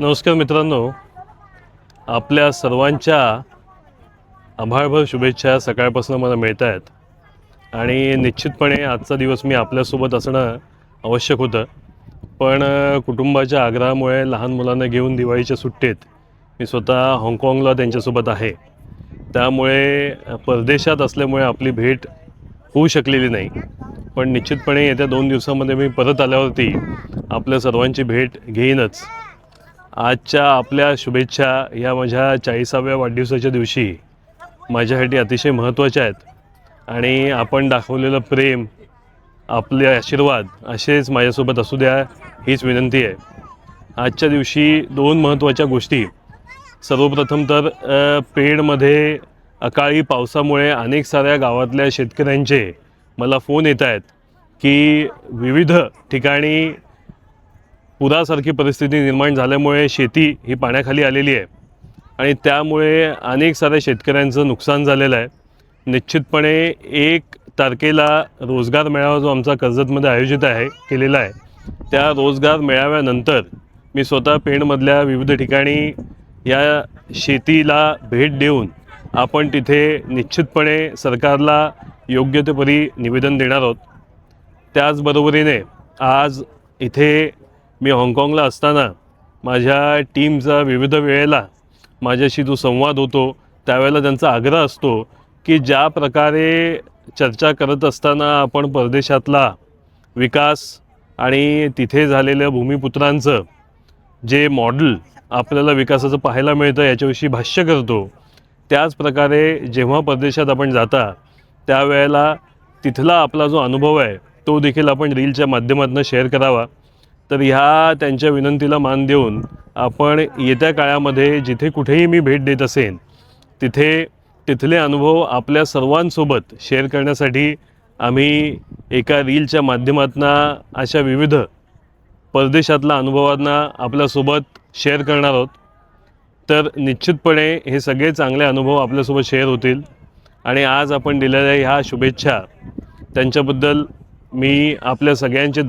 नमस्कार मित्रांनो. आपल्या सर्वांच्या आभाळभर शुभेच्छा सकाळपासून मला मिळत आहेत आणि निश्चितपणे आजचा दिवस मी आपल्यासोबत असणं आवश्यक होतं. पण कुटुंबाच्या आग्रहामुळे लहान मुलांना घेऊन दिवाळीच्या सुट्टीत मी स्वतः हाँगकाँगला त्यांच्यासोबत आहे. त्यामुळे परदेशात असल्यामुळे आपली भेट होऊ शकलेली नाही. पण निश्चितपणे येत्या दोन दिवसामध्ये मी परत आल्यावरती आपल्या सर्वांची भेट घेईनच. आजच्या आपल्या शुभेच्छा या माझ्या चाळीसाव्या वाढदिवसाच्या दिवशी माझ्यासाठी अतिशय महत्त्वाच्या आहेत. आणि आपण दाखवलेलं प्रेम आपले आशीर्वाद असेच माझ्यासोबत असू द्या हीच विनंती आहे. आजच्या दिवशी दोन महत्त्वाच्या गोष्टी. सर्वप्रथम तर पेडमध्ये अकाळी पावसामुळे अनेक साऱ्या गावातल्या शेतकऱ्यांचे मला फोन येत आहेत की विविध ठिकाणी पुरासारखी परिस्थिती निर्माण झाल्यामुळे शेती ही पाण्याखाली आलेली आहे. आणि त्यामुळे अनेक साऱ्या शेतकऱ्यांचं नुकसान झालेलं आहे. निश्चितपणे एक तारखेला रोजगार मेळावा जो आमचा कर्जतमध्ये आयोजित आहे केलेला आहे त्या रोजगार मेळाव्यानंतर मी स्वतः पेणमधल्या विविध ठिकाणी या शेतीला भेट देऊन आपण तिथे निश्चितपणे सरकारला योग्य ते परी निवेदन देणार आहोत. त्याचबरोबरीने आज इथे मी हाँगकाँगला असताना माझ्या टीमचा विविध वेळेला माझ्याशी जो संवाद होतो त्यावेळेला त्यांचा आग्रह असतो की ज्या प्रकारे चर्चा करत असताना आपण परदेशातला विकास आणि तिथे झालेल्या भूमिपुत्रांचं जे मॉडेल आपल्याला विकासाचं पाहायला मिळतं याच्याविषयी भाष्य करतो. त्याच प्रकारे जेव्हा परदेशात आपण जाता त्यावेळेला तिथला आपला जो अनुभव आहे तो देखील आपण रीलच्या माध्यमातून शेअर करावा. तर ह्या त्यांच्या विनंतीला मान देऊन आपण येत्या काळामध्ये जिथे कुठेही मी भेट देत असेन तिथे तिथले अनुभव आपल्या सर्वांसोबत शेअर करण्यासाठी आम्ही एका रीलच्या माध्यमातून अशा विविध परदेशातल्या अनुभवांना आपल्यासोबत शेअर करणार आहोत. तर निश्चितपणे हे सगळे चांगले अनुभव आपल्यासोबत शेअर होतील. आणि आज आपण दिलेल्या ह्या शुभेच्छा त्यांच्याबद्दल मी आपल्या सगळ्यांचे धन